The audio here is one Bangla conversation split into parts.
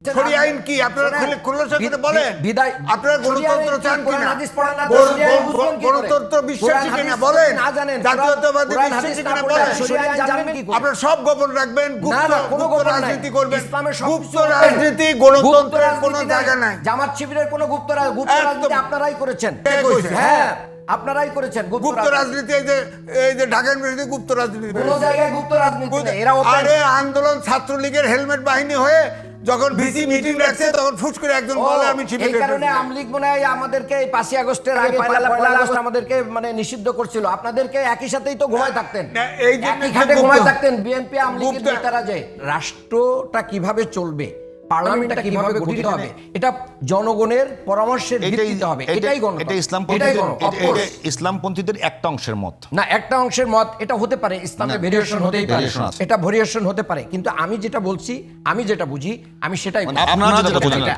শরিয়া আইন কি? আপনারা খোলাসা করে বলেন। বিদায়- আপনারা গণতন্ত্র চান কিনা? গণতন্ত্র বিশ্বাসী কিনা বলেন? না জানেন, জাতীয়তাবাদী বিশ্বাসী কিনা বলেন? আপনারা সব গোপন রাখবেন। গুপ্ত কোনো গুপ্ত গোপন রাজনীতি করবেন। গুপ্ত রাজনীতি গণতন্ত্রের কোনো জায়গা নাই। জামাত শিবিরের কোনো গুপ্ত গুপ্ত রাজনীতি আপনারাই করেছেন। হ্যাঁ আপনারাই করেছেন গুপ্ত রাজনীতি। এই যে এই যে ঢাকা ইউনিভার্সিটি গুপ্ত রাজনীতি কোনো জায়গায় গুপ্ত রাজনীতি এরা আরে আন্দোলন ছাত্রলীগের হেলমেট বাহিনী হয়ে যখন ভিসি মিটিং রাখছে তখন ফুস করে একজন বলে আমি এই কারণে আমলিক আমলিগ মনে হয় আমাদেরকে এই পাঁচই আগস্টের আগে পয়লা পয়লা আগস্ট আমাদেরকে মানে নিষিদ্ধ করছিল। আপনাদেরকে একই সাথেই তো ঘুমায় থাকতেন। এই জন্য একই সাথে ঘুমায় থাকতেন। বিএনপি আমলিগের নেতারা যে রাষ্ট্রটা কীভাবে চলবে? পার্লামেন্টটা কীভাবে গঠিত হবে? এটা জনগণের পরামর্শের এটাই ভিত্তিতে হবে। এটাই গণ এটা এটাই ইসলামপন্থীদের ইসলামপন্থীদের একটা অংশের মত। না একটা অংশের মত এটা হতে পারে ইসলামের ভেরিয়েশন হতেই পারে। এটা ভেরিয়েশন হতে পারে। কিন্তু আমি যেটা বলছি আমি যেটা বুঝি আমি সেটাই মানে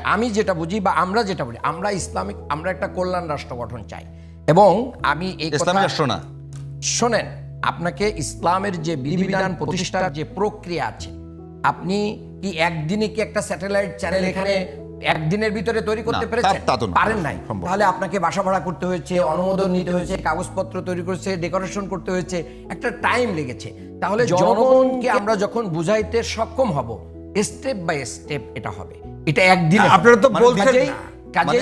আমি যেটা বুঝি বা আমরা যেটা বলি আমরা ইসলামিক আমরা একটা কল্যাণ রাষ্ট্র গঠন চাই। এবং আমি এই রাষ্ট্র না। শোনেন আপনাকে ইসলামের যে বিধিবিধান প্রতিষ্ঠার যে প্রক্রিয়া আছে আপনি কি একদিনে কি একটা স্যাটেলাইট চ্যানেল এখানে একদিনের ভিতরে তৈরি করতে পেরেছেন। পারেন নাই। তাহলে আপনাকে বাসা ভাড়া করতে হয়েছে অনুমোদন নিতে হয়েছে কাগজপত্র তৈরি করেছে ডেকোরেশন করতে হয়েছে একটা টাইম লেগেছে। তাহলে জনগণকে আমরা যখন বুঝাইতে সক্ষম হব স্টেপ বাই স্টেপ এটা হবে। এটা একদিনে আপনারা তো মানে বলছেন মানে।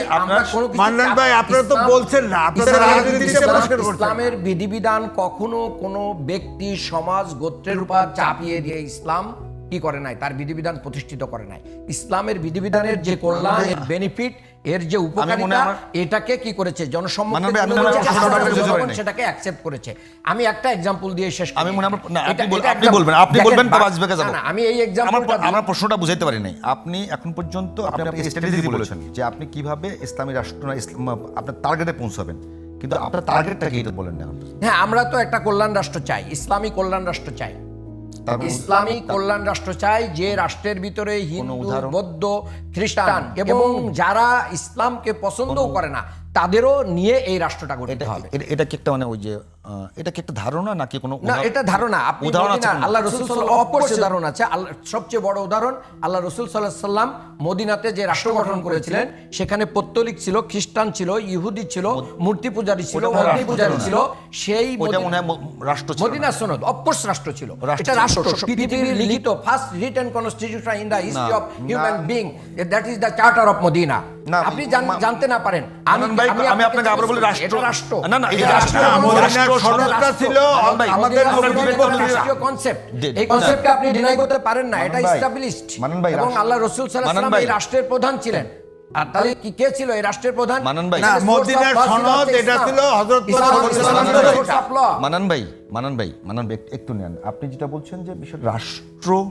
ইসলামের বিধিবিধান কখনো কোনো ব্যক্তি সমাজ গোত্রের উপর চাপিয়ে দিয়ে ইসলাম কি করে নাই তার বিধিবিধান প্রতিষ্ঠিত করে নাই। ইসলামের বিধিবিধানের যে কল্যাণ এর বেনিফিট এর যে উপকারিতা এটাকে কি করেছে? জনসম্মুখে। সেটাকে অ্যাকসেপ্ট করেছে। আমি একটা এক্সাম্পল দিয়ে শেষ আমি মনে আপনি বলবেন, আপনি বলবেন, যাব। আমি এই এক্সাম্পলটা আমার প্রশ্নটা বুঝাইতে পারি নাই আপনি এখন পর্যন্ত আপনি আপনি স্ট্র্যাটেজি বলেছেন। যে আপনি কীভাবে ইসলামী রাষ্ট্র ইসলাম আপনার টার্গেটে পৌঁছাবেন। কিন্তু আপনার টার্গেটটা কি বলেন না। হ্যাঁ আমরা তো একটা কল্যাণ রাষ্ট্র চাই ইসলামী কল্যাণ রাষ্ট্র চাই। ইসলামী কল্যাণ রাষ্ট্র চাই যে রাষ্ট্রের ভিতরে হিন্দু বৌদ্ধ খ্রিস্টান এবং যারা ইসলামকে পছন্দও করে না তাদেরও নিয়ে এই রাষ্ট্রটা গঠিত হবে। এটা- এটা কি একটা মানে ওই যে এটা কি একটা ধারণা নাকি কোনো না এটা ধারণা। আপনি উদাহরণ আছে মদিনার কোনো? আল্লাহ রসুল অবশ্যই। উদাহরণ আছে। আল্লাহ সবচেয়ে বড় উদাহরণ আল্লাহ রসুল সাল্লাহ সাল্লাম মদিনাতে যে রাষ্ট্র গঠন করেছিলেন সেখানে পত্তলিক ছিল খ্রিস্টান ছিল ইহুদি ছিল মূর্তি পূজারী ছিল অগ্নি পূজারী ছিল। সেই রাষ্ট্র ছিল। মদিনা সনদ অফকোর্স রাষ্ট্র ছিল। এটা রাষ্ট্র পৃথিবীর লিখিত first written constitution in the history of human being that is the charter of Medina আপনি জানতে না পারেন আনন্দ ভাই, আমি আপনাকে আবার বলি রাষ্ট্র। রাষ্ট্র। না না এটা এটা রাষ্ট্র সনদ- ছিল। আমাদের রাষ্ট্রীয় কনসেপ্ট এই কনসেপ্টকে আপনি ডিনাই করতে পারেন না এটা এস্টাবলিশড মানন ভাই, এবং আল্লাহ রাসূল সাল্লাল্লাহু আলাইহি ওয়াসাল্লাম এই রাষ্ট্রের প্রধান ছিলেন। আর তাহলে কি কে ছিল এই রাষ্ট্রের প্রধান? মানন ভাই। না, মদিনার সনদ, এটা ছিল হযরত। মানান ভাই মানান ভাই মানান ভাই একটু নেন। আপনি যেটা বলছেন যে বিষয় রাষ্ট্র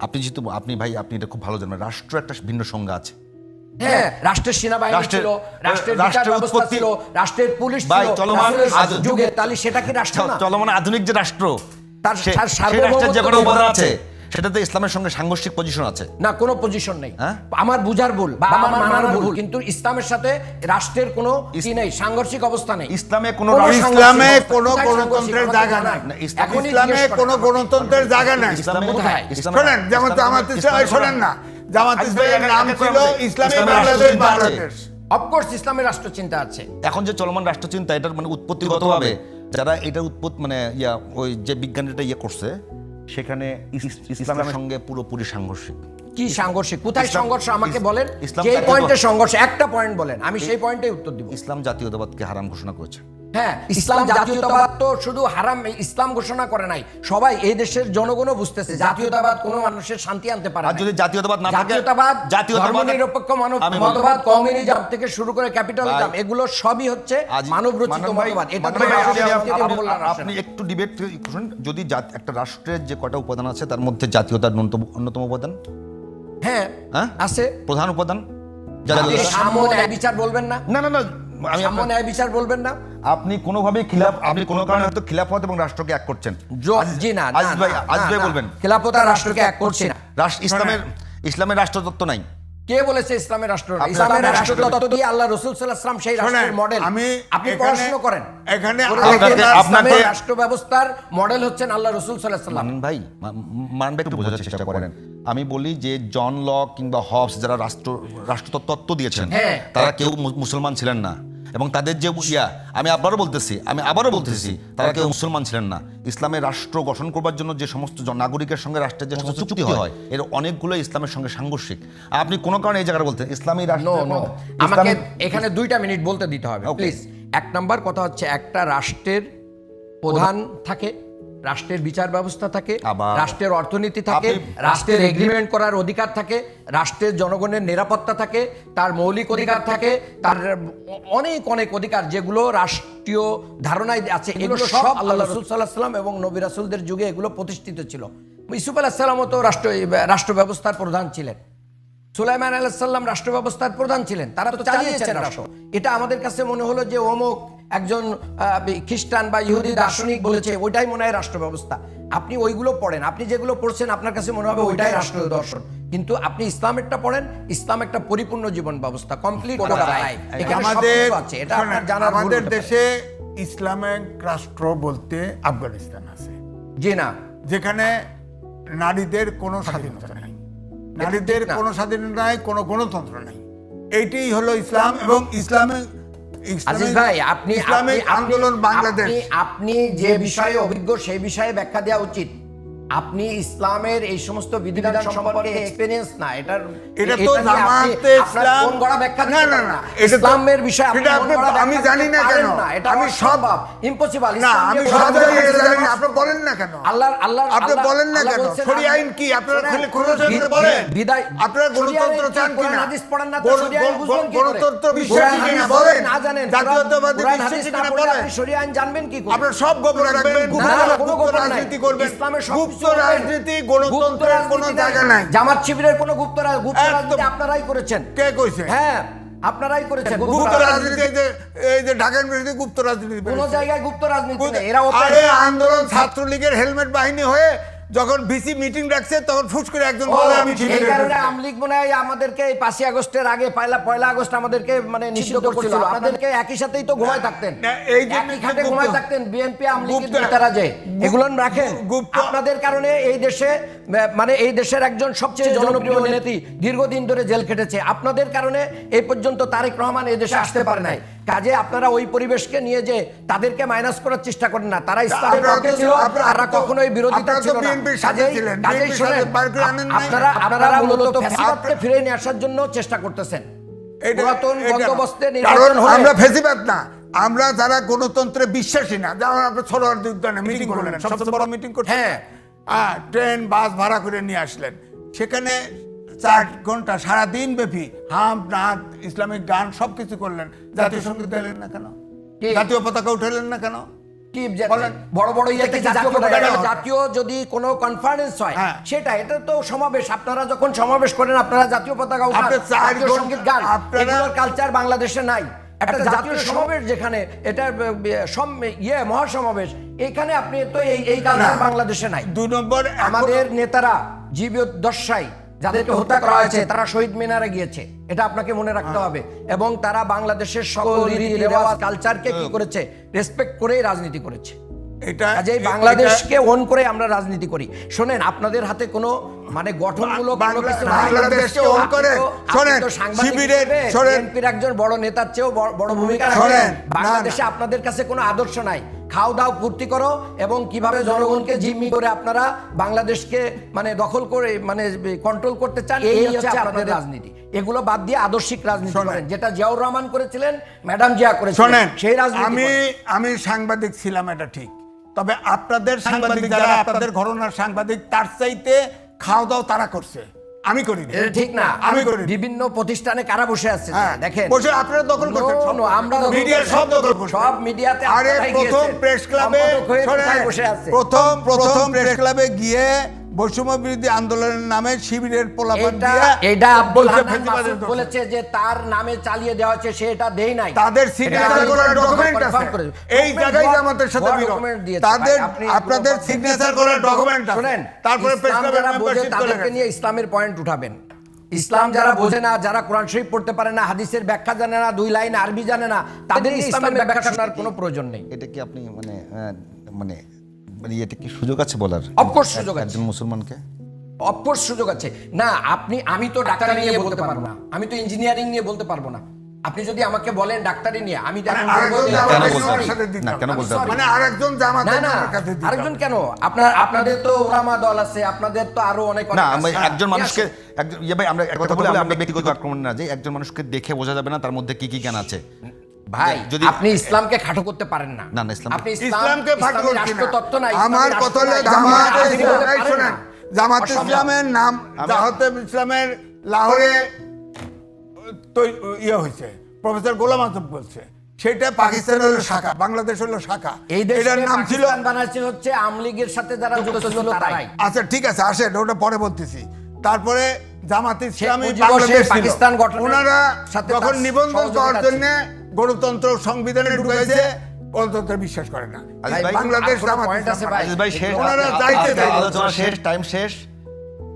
আপনি যেহেতু আপনি ভাই আপনি এটা খুব ভালো জানেন রাষ্ট্র একটা ভিন্ন সংজ্ঞা আছে। হ্যাঁ রাষ্ট্রের সেনাবাহিনী ছিল রাষ্ট্রের বিচার ব্যবস্থা ছিল রাষ্ট্রের পুলিশ ছিল চলমান যুগে তাহলে সেটা কি রাষ্ট্র না? চলমান আধুনিক যে রাষ্ট্র তার যে কোনো উপাদান আছে সেটাতে ইসলামের সঙ্গে সাংঘর্ষিক পজিশন আছে। না কোনো পজিশন নেই। হ্যাঁ? আমার বুঝার ভুল বা আমার মানার ভুল কিন্তু ইসলামের সাথে রাষ্ট্রের কোনো কি নেই সাংঘর্ষিক অবস্থা নেই। ইসলামে কোনো ইসলামে কোনো গণতন্ত্রের জায়গা নাই। ইসলাম- কোনো গণতন্ত্রের জায়গা নাই। শোনেন যেমন ইসলাম ইসলামে- শোনেন না। জামাত ইসলামের নাম ছিল ইসলামী বাংলাদেশ বাংলাদেশ। অফকোর্স ইসলামের রাষ্ট্রচিন্তা আছে। এখন যে চলমান রাষ্ট্রচিন্তা এটার মানে উৎপত্তিগতভাবে যারা এটার উৎপত্তি মানে ইয়া ওই যে বিজ্ঞানীটা ইয়ে করছে সেখানে ইস- ইসলামের সঙ্গে পুরোপুরি সাংঘর্ষিক। কি সাংঘর্ষিক? কোথায় সংঘর্ষ? আমাকে বলেন। যে পয়েন্টে সংঘর্ষ একটা পয়েন্ট বলেন। আমি সেই পয়েন্টেই উত্তর দিব। ইসলাম জাতীয়তাবাদকে হারাম ঘোষণা করেছে। হ্যাঁ ইসলাম জাতীয়তাবাদ তো শুধু হারাম ইসলাম ঘোষণা করে নাই। সবাই এই দেশের জনগণও বুঝতেছে জাতীয়তাবাদ কোনো মানুষের শান্তি আনতে পারে আর। যদি জাতীয়তাবাদ না থাকে জাতীয়তাবাদ জাতীয়তাবাদ ধর্মনিরপেক্ষ মানব মতবাদ কমিউনিজম থেকে শুরু করে ক্যাপিটালিজম এগুলো সবই হচ্ছে মানব রচিত মতবাদ। এটা আপনি-। একটু ডিবেট করুন যদি একটা রাষ্ট্রের যে কটা উপাদান আছে তার মধ্যে জাতীয়তার অন্যতম উপাদান? হ্যাঁ হ্যাঁ? আছে। প্রধান উপাদান? বিচার বলবেন না? না না না আমি সাম্য ন্যায় বিচার বলবেন না? আপনি কোনোভাবেই খিলাফ আপনি কোনো কারণে হয়তো খিলাফত এবং রাষ্ট্রকে এক করছেন। জি না আজিজ ভাই আজিজ ভাই বলবেন। খেলাফত আর রাষ্ট্রকে এক করছি না। রাষ্ট্র ইসলামের ইসলামের রাষ্ট্রতত্ত্ব নাই। কে বলেছে ইসলামের রাষ্ট্র ইসলামের রাষ্ট্রতত্ত্ব দিয়ে আল্লাহ রসুল সাল্লাম সেই রাষ্ট্রের মডেল আমি আপনি পড়াশোনা করেন। এখানে আপনাকে- রাষ্ট্র ব্যবস্থার মডেল হচ্ছেন আল্লাহ রসুল সাল্লাহ সাল্লাম ভাই মান ভাই একটু বোঝার চেষ্টা করেন। আমি বলি যে জন লক কিংবা হবস যারা রাষ্ট্র রাষ্ট্রতত্ত্ব দিয়েছেন হ্যাঁ। তারা কেউ মুসলমান ছিলেন না। এবং তাদের যে ইয়া আমি আবারও বলতেছি আমি আবারও বলতেছি তারা কেউ মুসলমান ছিলেন না। ইসলামের রাষ্ট্র গঠন করবার জন্য যে সমস্ত নাগরিকের সঙ্গে রাষ্ট্রের যে সমস্ত চুক্তি হয় এর অনেকগুলো ইসলামের সঙ্গে সাংঘর্ষিক। আপনি কোনো কারণে এই জায়গাটা বলতেন ইসলামী রাষ্ট্র আমাকে এখানে দুইটা মিনিট বলতে দিতে হবে. প্লিজ এক নাম্বার কথা হচ্ছে একটা রাষ্ট্রের প্রধান থাকে রাষ্ট্রের বিচার ব্যবস্থা থাকে রাষ্ট্রের অর্থনীতি থাকে রাষ্ট্রের এগ্রিমেন্ট করার অধিকার থাকে রাষ্ট্রের জনগণের নিরাপত্তা থাকে তার মৌলিক অধিকার থাকে তার অনেক অনেক অধিকার যেগুলো রাষ্ট্রীয় ধারণায় আছে এগুলো সব আল্লাহ রসুল সাল্লাহ সাল্লাম এবং নবী রাসুলদের যুগে এগুলো প্রতিষ্ঠিত ছিল। ইসুফ আলাহ সাল্লামও তো রাষ্ট্র রাষ্ট্র ব্যবস্থার প্রধান ছিলেন। সুলাইমান আলাইসাল্লাম রাষ্ট্র ব্যবস্থার প্রধান ছিলেন তারা তো চালিয়েছেন রাষ্ট্র। এটা আমাদের কাছে মনে হলো যে অমুক একজন খ্রিস্টান বা ইহুদি দার্শনিক বলেছে ওইটাই মনে হয় রাষ্ট্র ব্যবস্থা আপনি ওইগুলো পড়েন আপনি যেগুলো পড়ছেন আপনার কাছে মনে হবে ওইটাই রাষ্ট্রীয় দর্শন। কিন্তু আপনি ইসলামেরটা পড়েন ইসলাম একটা পরিপূর্ণ জীবন ব্যবস্থা কমপ্লিট আমাদের এটা আপনার আমাদের দেশে ইসলামিক রাষ্ট্র বলতে আফগানিস্তান আছে। জি না। যেখানে নারীদের কোনো স্বাধীনতা নেই। নারীদের কোনো স্বাধীনতা নাই কোনো গণতন্ত্র নেই। এইটাই হলো ইসলাম এবং ইসলামিক আজিজ ভাই আপনি আন্দোলন বাংলাদেশ। আপনি- যে বিষয়ে অভিজ্ঞ সেই বিষয়ে ব্যাখ্যা দেওয়া উচিত। আপনি ইসলামের এই সমস্ত বিধিবিধান সম্পর্কে এক্সপেরিয়েন্স না এটার এটা তো জামাতে ইসলাম কোন গড়া ব্যাখ্যা না না না ইসলামের বিষয়ে আপনি আমি জানি না কেন। এটা আমি সব ইম্পসিবল না আমি সব জানি এটা জানি না, আপনি বলেন না কেন? আল্লাহ আল্লাহ আপনি বলেন না কেন? আইন কি? আপনারা খুলে বলেন। বিদায় আপনারা গণতন্ত্র চান কোরআন কিনা হাদিস পড়েন না তো আইন বুঝবেন কি গণতন্ত্র বিশ্বাসী হাদিস না বলেন? না জানেন। জাতীয়তাবাদী বিশ্বাসী হাদিস না বলেন আইন জানবেন কি করে? আপনারা সব গোপন রাখবেন। গুপ্ত রাজনীতি করবেন ইসলামের গুপ্ত রাজনীতি গণতন্ত্রের কোনো জায়গা নাই। নাই। জামাত শিবিরের কোনো গুপ্ত গুপ্ত রাজনীতি আপনারাই করেছেন। কে কইছে? হ্যাঁ। আপনারাই করেছেন। গুপ্ত রাজনীতি এই যে এই যে ঢাকা ইউনিভার্সিটি গুপ্ত রাজনীতি কোন জায়গায় গুপ্ত রাজনীতি এরা আন্দোলন ছাত্রলীগের হেলমেট বাহিনী হয়ে যখন ভিসি মিটিং রাখছে তখন ফুস করে একজন বলে আমি এই কারণে। আমলিগ মনে হয় আমাদেরকে এই পাঁচই আগস্টের আগে পয়লা পয়লা আগস্ট আমাদেরকে মানে নিষিদ্ধ করছিল। আপনাদেরকে একই সাথেই তো ঘুমায় থাকতেন। এই যে একই খাটে ঘুমায় থাকতেন বিএনপি আমলিগের গুপ্ত- নেতারা যে। এগুলো রাখেন। আপনাদের কারণে এই দেশে মানে এই দেশের একজন সবচেয়ে জনপ্রিয় নেত্রী দীর্ঘদিন ধরে জেল খেটেছে। আপনাদের কারণে এই পর্যন্ত তারেক রহমান এই দেশে আসতে পারে নাই। কাজে আপনারা ওই পরিবেশকে নিয়ে যে তাদেরকে মাইনাস করার চেষ্টা করেন না তারা ইসলামের পক্ষে ছিল আপনারা তারা কখনোই বিরোধিতা ছিল না। কাজেই- শোনেন? আপনারা আপনারা মূলত ফ্যাসিবাদকে ফিরে নিয়ে আসার জন্য চেষ্টা করতেছেন। পুরাতন বন্দোবস্তে কারণ আমরা ফেসিবাদ না। আমরা যারা গণতন্ত্রে বিশ্বাসী না যেমন আপনি ছোড়ার উদ্যানে মিটিং করলেন সবচেয়ে বড় মিটিং করছেন। হ্যাঁ। ট্রেন বাস ভাড়া করে নিয়ে আসলেন। সেখানে চার ঘণ্টা সারা দিন ব্যাপী হাম নাচ ইসলামিক গান সবকিছু করলেন। জাতীয় সংগীত গাইলেন না কেন? জাতীয় পতাকা উঠালেন না কেন? কি বড় বড় ইয়েতে জাতীয় যদি কোনো কনফারেন্স হয় হ্যাঁ। সেটা এটা তো সমাবেশ। আপনারা যখন সমাবেশ করেন আপনারা জাতীয় পতাকা উঠান। জাতীয় সংগীত গান। আপনারা- কালচার বাংলাদেশে নাই। একটা জাতীয় সমাবেশ যেখানে এটা ইয়ে মহাসমাবেশ এখানে আপনি তো এই এই কালচার বাংলাদেশে নাই। দুই নম্বর আমাদের নেতারা জীবদ্দশাই যাদেরকে হত্যা করা হয়েছে তারা শহীদ মিনারে গিয়েছে। এটা আপনাকে মনে রাখতে হ্যাঁ। হবে। এবং তারা বাংলাদেশের সকল রীতি রেওয়াজ কালচারকে কি করেছে রেসপেক্ট করেই রাজনীতি করেছে। এটা কাজেই বাংলাদেশকে ওন করে আমরা রাজনীতি করি। শোনেন আপনাদের হাতে কোনো মানে গঠনমূলক বাংলাদেশকে করে, শোনেন, শিবিরের- শোনেন। একজন বড় নেতার চেয়েও বড়- বড় ভূমিকা শোনেন, বাংলাদেশে আপনাদের কাছে কোনো আদর্শ নাই। খাও দাও ফুর্তি করো এবং কীভাবে জনগণকে জিম্মি করে আপনারা বাংলাদেশকে মানে দখল করে মানে কন্ট্রোল করতে চান এই হচ্ছে আপনাদের রাজনীতি। এগুলো বাদ দিয়ে আদর্শিক রাজনীতি। করেন যেটা জিয়াউর রহমান করেছিলেন ম্যাডাম জিয়া করেছিলেন। সেই রাজনীতি আমি আমি সাংবাদিক ছিলাম এটা ঠিক। তবে আপনাদের সাংবাদিক যারা আপনাদের ঘটনার সাংবাদিক তার চাইতে খাওয়া দাওয়া তারা করছে। আমি করি এটা ঠিক না। আমি করি বিভিন্ন প্রতিষ্ঠানে কারা বসে আছে? হ্যাঁ, দেখেন। বসে আপনারা দখল করছেন। আমরা মিডিয়া মিডিয়ার সব দখল। সব মিডিয়াতে আরে প্রথম প্রেস ক্লাবে বসে আছে? প্রথম প্রথম প্রেস ক্লাবে গিয়ে বৈষম্য বিরোধী আন্দোলনের নামে শিবিরের পোলাপান দিয়ে এটা আব্দুল হান্নান মাসুদ বলেছে যে তার নামে চালিয়ে দেওয়া হচ্ছে সে এটা দেই নাই। তাদের সিগনেচার করার ডকুমেন্ট আছে। এই জায়গায় সাথে। তাদের আপনাদের সিগনেচার করার ডকুমেন্ট আছে। শোনেন তারপরে প্রেস মেম্বারশিপ করে নিয়ে ইসলামের পয়েন্ট উঠাবেন। ইসলাম যারা বোঝে না যারা কোরআন শরীফ পড়তে পারে না হাদিসের ব্যাখ্যা জানে না দুই লাইন আরবি জানে না তাদের ইসলামের ব্যাখ্যা শোনার কোনো প্রয়োজন নেই। এটা কি আপনি মানে মানে মানে এটা কি সুযোগ আছে বলার? Course সুযোগ আছে। একজন মুসলমানকে? অফকোর্স সুযোগ আছে। না আপনি আমি তো ডাক্তারি নিয়ে বলতে পারব না। আমি তো ইঞ্জিনিয়ারিং নিয়ে বলতে পারব না। আপনি যদি আমাকে বলেন ডাক্তারি নিয়ে আমি আরেকজন কেন? মানে। কেন? আপনার আপনাদের তো ওলামা দল আছে আপনাদের তো আরও অনেক না আমি একজন মানুষকে একজন ইয়ে ভাই আমরা একটা কথা বলে আমরা ব্যক্তিগত আক্রমণ না যে একজন মানুষকে দেখে বোঝা যাবে না তার মধ্যে কি কি জ্ঞান আছে। ভাই যদি- আপনি ইসলামকে খাটো করতে পারেন না। না, না, ইসলাম- আপনি ইসলামকে ইসলামী করছি না। আমার কথা হলো জামাত করতে শোনেন, জামাত ইসলামের নাম জামাতে ইসলামের লাহোরে তৈ- ইয়ে হয়েছে। প্রফেসর গোলাম আজম বলছে। সেটা পাকিস্তান হলো শাখা বাংলাদেশ হলো শাখা। এই এটার নাম ছিল পাকিস্তান বানাচ্ছে হচ্ছে আমলিগের সাথে যারা যুক্ত ছিল তারাই। আচ্ছা ঠিক আছে আসেন ওটা পরে বলতেছি। তারপরে জামাত ইসলামী বাংলাদেশ পাকিস্তান গঠনের ওনারা সাথে যখন তার নিবন্ধন সহযোগিতা জন্য গণতন্ত্র সংবিধানে ঢুকাইছে গণতন্ত্রে বিশ্বাস করে না। ভাই, বাংলাদেশ ভাই? শেষ। আজকে দেয়। আলোচনা শেষ টাইম শেষ।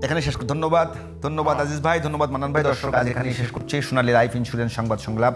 এখানে শেষ কর- ধন্যবাদ ধন্যবাদ আজিজ ভাই ধন্যবাদ মানান ভাই দর্শক আজ এখানে শেষ করছি। সোনালী লাইফ ইন্স্যুরেন্স সংবাদ সংলাপ।